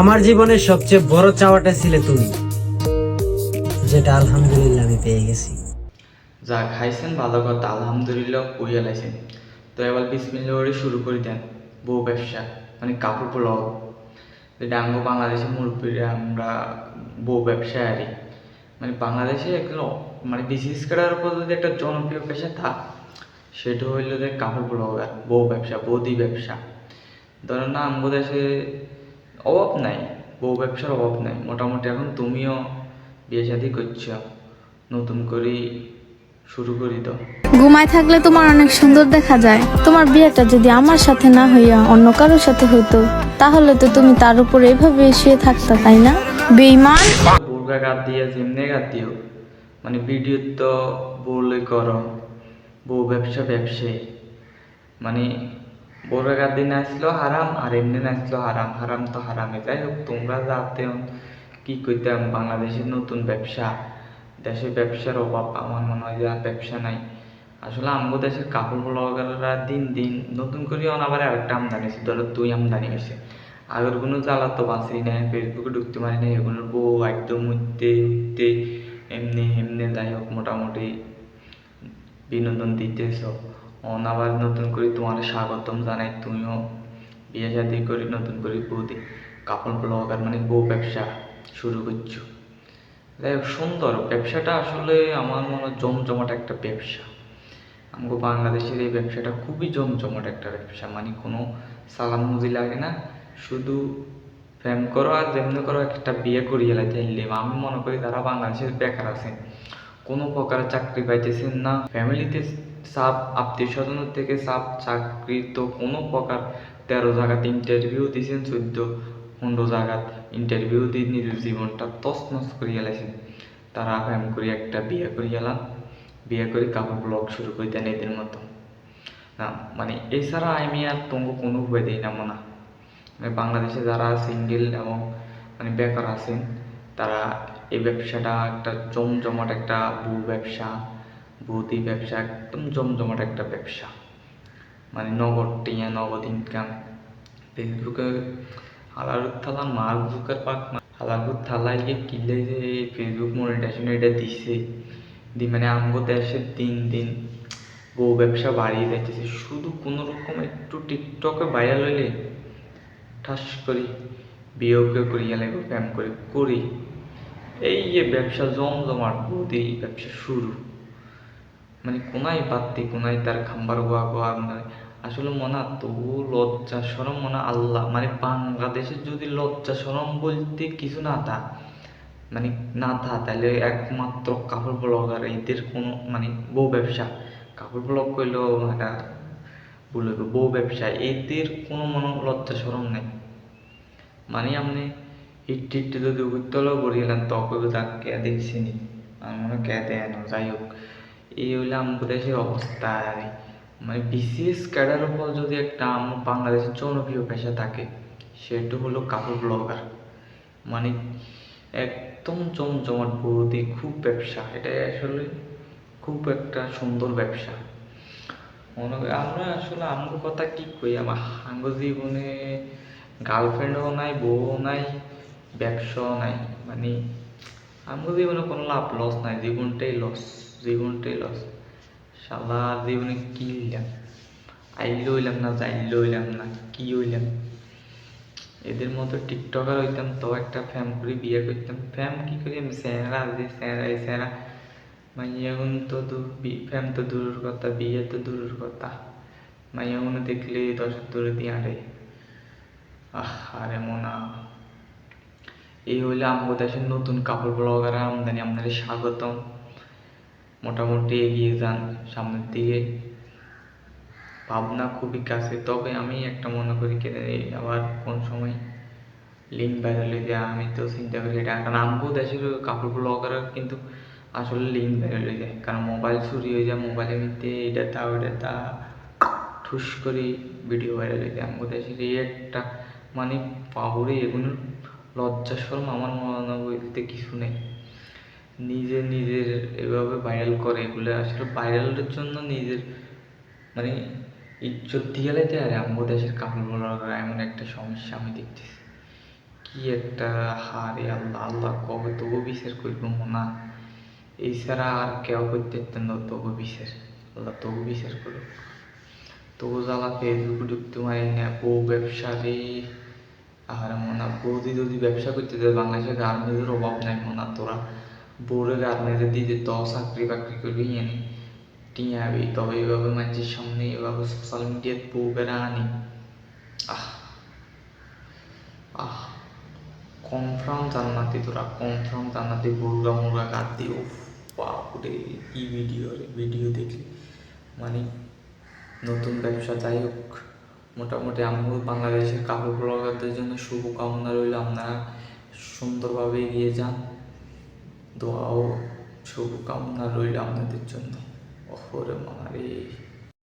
আমার জীবনের সবচেয়ে বড় চাওয়াটা ছিলে তুমি, যেটা আলহামদুলিল্লাহ আমি পেয়ে গেছি। যা খাইছেন ভালো কথা, আলহামদুলিল্লাহ কইয়া লাইছেন তো এবার বিসমিল্লা করে শুরু করে দেন, বউ ব্যবসা মানে কাপড় পোলাও। আঙ্গ বাংলাদেশে মুরব্বীরা, আমরা বউ ব্যবসা আরি মানে বাংলাদেশে একটা মানে বিশেষ করার উপর যদি একটা জনপ্রিয় পেশা থাক সেটা হইল যে কাপড় পোলাও বউ ব্যবসা, বৌদি ব্যবসা। ধরো না আমগো দেশে অভাব নাই বউ ব্যবসার অভাব নাই। মোটামুটি এখন তুমিও বিয়ে শাদি করছ নতুন করে শুরু করি তো। ঘুমায় থাকলে তোমার অনেক সুন্দর দেখা যায়। তোমার বিয়েটা যদি আমার সাথে না হইয়া অন্য কারোর সাথে হইতো তাহলে তো তুমি তার উপর এভাবে শুয়ে থাকতা তাই না? বেইমান বোরকা গাত দিয়ে যেমনি গাত দিও মানে ভিডিও তো বলে করো বউ ব্যবসা ব্যবসায়ী মানে বোরকা দিন আসলো হারাম আর এমনি নাচলো হারাম। হারাম তো হারামে। যাই হোক তোমরা যাতে কি কইতাম বাংলাদেশের নতুন ব্যবসা? দেশে ব্যবসার অভাব, আমার মনে হয় যে ব্যবসা নাই। আসলে আমগো দেশের কাপড় ব্লগাররা দিন দিন নতুন করে আবার আরেকটা আমদানি হয়েছে ধরো তুই আমদানি হয়েছে আগের কোনো জ্বালা তো বাঁচি না ফেসবুকে ঢুকতে পারি না এগুলোর বউ একদম উঠতে উঠতে, এমনি এমনি যাই হোক মোটামুটি বিনোদন দিতেছ অন আবার নতুন করে তোমার স্বাগতম জানাই। তুমিও বিয়ে শাদি করে নতুন করে বৌদি কাপড় ব্লগার মানে বউ ব্যবসা শুরু করছ। যাই সুন্দর। ব্যবসাটা আসলে আমার মনে হয় জমজমাট একটা ব্যবসা। আমাকে বাংলাদেশের এই ব্যবসাটা খুবই জমজমাট একটা ব্যবসা। মানে কোনো সালাম মুজি লাগে না। শুধু প্রেম করো আর যেমনি করো একটা বিয়ে করিয়ে লাইতে আমি মনে করি যারা বাংলাদেশের বেকার আছেন, কোনো প্রকার চাকরি পাইতেছেন না ফ্যামিলিতে চাপ আত্মীয় স্বজনের থেকে চাপ চাকরি তো কোনো প্রকার তেরো জায়গাতে ইন্টারভিউ দিয়েছেন চোদ্দ পনেরো জায়গাত ইন্টারভিউ দিয়ে নিজের জীবনটা তছনছ করিয়া লাইছেন। তারা প্রেম করে একটা বিয়ে করিয়া এলাম। বিয়ে করে কাপড় ব্লগ শুরু করে দেন এদের মতো। না মানে এছাড়া আমি আর তোমাকে কোনো উপায় দিই না, মনে। মানে বাংলাদেশে যারা সিঙ্গেল এবং মানে বেকার আছেন, তারা এই ব্যবসাটা একটা জমজমাট একটা বউ ব্যবসা। বৌদি ব্যবসা, একদম জমজমাট একটা ব্যবসা। মানে নগদ টিয়া, নগদ ইনকাম ফেসবুকে হালারুর থালা মার বুকের পাক হালারুর থালায় গিয়ে কিলে যে ফেসবুক মনিটাইজেশন এটা দিছে। দি মানে আমগো দেশের দিন দিন বউ ব্যবসা বাড়িয়ে যাইতেছে। শুধু কোনো রকম একটু টিকটকে ভাইরাল হইলে ঠাস করি বিয়োগে করিয়া লাগবে প্যাম করে, করি। এই যে ব্যবসা জমজমাট বৌদি ব্যবসা শুরু। মানে কোনায় বাত্তি কোনায় তার খাম্বার গোয়া গোয়া মানে আসলে মনে তবু লজ্জা সরম মনে আল্লাহ। মানে বাংলাদেশের যদি লজ্জা সরম বলতে কিছু না থা মানে না থা, তাহলে একমাত্র কাপড় ব্লগার, এদের কোনো মানে বউ ব্যবসা। কাপড় ব্লগ করলেও এটা ভুল হইবে, বউ ব্যবসা, এদের কোনো মনে লজ্জা সরম নেই। মানে আপনি হিট হিট যদি উত্তলেও বড়িয়েলেন তখন তাক দেখছি নি আমার মনে কে দেয় যাই হোক। এই হইলে আমাদের দেশের অবস্থা আর। মানে বিসিএস ক্যাডার উপর যদি একটা আমার বাংলাদেশের জনপ্রিয় পেশা থাকে, সেটা হলো কাপড় ব্লগার। মানে একদম জমজমাট বৌদি খুব ব্যবসা, এটা আসলে খুব একটা সুন্দর ব্যবসা। মনে আমরা আসলে আমগো কথা কি কই, আমার আঙ্গ জীবনে গার্লফ্রেন্ডও নাই, বউও নাই, ব্যবসাও নাই। মানে আমগো জীবনে কোনো লাভ লস নাই, জীবনটাই লস জীবনটাই লস সারা জীবনে কি হইলাম? আইলে হইলাম না যাইলে হইলাম না, কি হইলাম? এদের মতো টিকটকার হইতাম তো একটা ফ্যাম করে বিয়ে করতাম। ফ্যাম কি করি আমি? স্যারা যে স্যারা এই স্যারা মাইয়াগুন তো দূর ফ্যাম তো দূরের কথা, বিয়ে তো দূরের কথা। মাইয়াগুন দেখলে দশ দূরে দিয়ে আরে আহ, আরে মোনা। এই হইলে আমাদের দেশের নতুন কাপড় ব্লগার, আমদানি আপনাদের স্বাগতম। মোটামুটি এগিয়ে যান সামনের দিকে। ভাবনা খুবই কাছে, তবে আমি একটা মনে করি কে জানি আবার কোন সময় লিঙ্ক ভাইরাল হয়ে যায়, আমি তো চিন্তা করি এটা। কারণ আমগো দেশের কাপড় ব্লগার কিন্তু আসলে লিঙ্ক ভাইরাল হয়ে যায়। কারণ মোবাইল চুরি হয়ে যায় মোবাইলের মধ্যে এটা তা ওটা তা, ঠুস করে ভিডিও ভাইরাল হয়ে যায়। আমগো দেশের এই একটা মানে পাহরে এগুলো লজ্জা শরম আমার মনে কিছু নেই। নিজে নিজের এভাবে ভাইরাল করে এগুলো আসলে ভাইরালের জন্য নিজের মানে ইজ্জত দিয়ে লাইতে আরে আমগো দেশের কাপড় এমন একটা সমস্যা আমি দেখতেছি। কি একটা হারে আল্লাহ আল্লাহ কবে তবু বিচার করব মনা? এই ছাড়া আর কেউ করতে না তবু বিচার, আল্লাহ তবু বিচার করুক। তবু জ্বালা ফেসবুক ঢুকতে মারি না, বউ ব্যবসা রে। আর মনা, বৌদি যদি ব্যবসা করতে যায় বাংলাদেশে গার্মেন্টের অভাব নাই মনা, তোরা বউরে গার্মেন্টে দিয়ে তো চাকরি বাকরি করবি এনে টিয়াবি তবে এভাবে মানুষের সামনে এভাবে সোশ্যাল মিডিয়াত বউ বেড়া আনি। আহ আহ কনফার্ম জান্নাতি তোরা কনফার্ম জান্নাতি মুরগা মুরগা কাট দিও বাপরে, কি ভিডিও রে ভিডিও দেখলি। মানে নতুন ব্যবসা, যাই হোক, মোটামুটি আমিও বাংলাদেশের কাপড় ব্লগারদের জন্য শুভকামনা রইল, আপনারা সুন্দরভাবে এগিয়ে যান। দোয়া ও শুভকামনা রইল আপনাদের জন্য। ওরে মারে